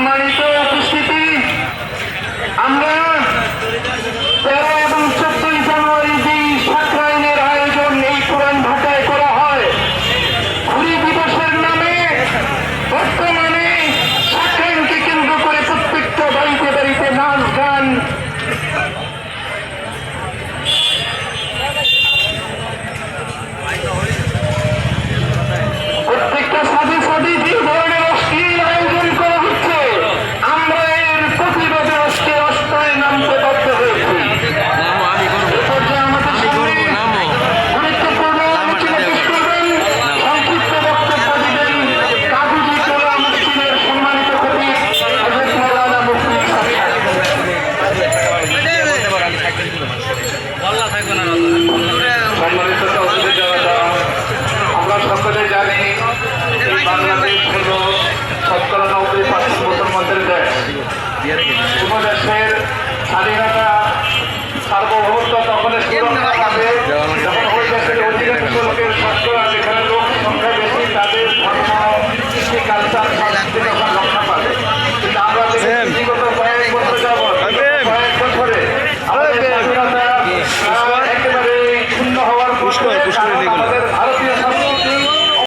i'm Mindful. আল্লাহ থাকবে না আমরা সকলে জানি এই বাংলাদেশ হল শতকরা নব্বই পার্সেন্ট মুসলমানদের দেশ। উপদেশের স্বাধীনতা সার্বভৌমত্ব তখন সংখ্যা বেশি, তাদের ধর্ম কালচার কিন্তু আমরা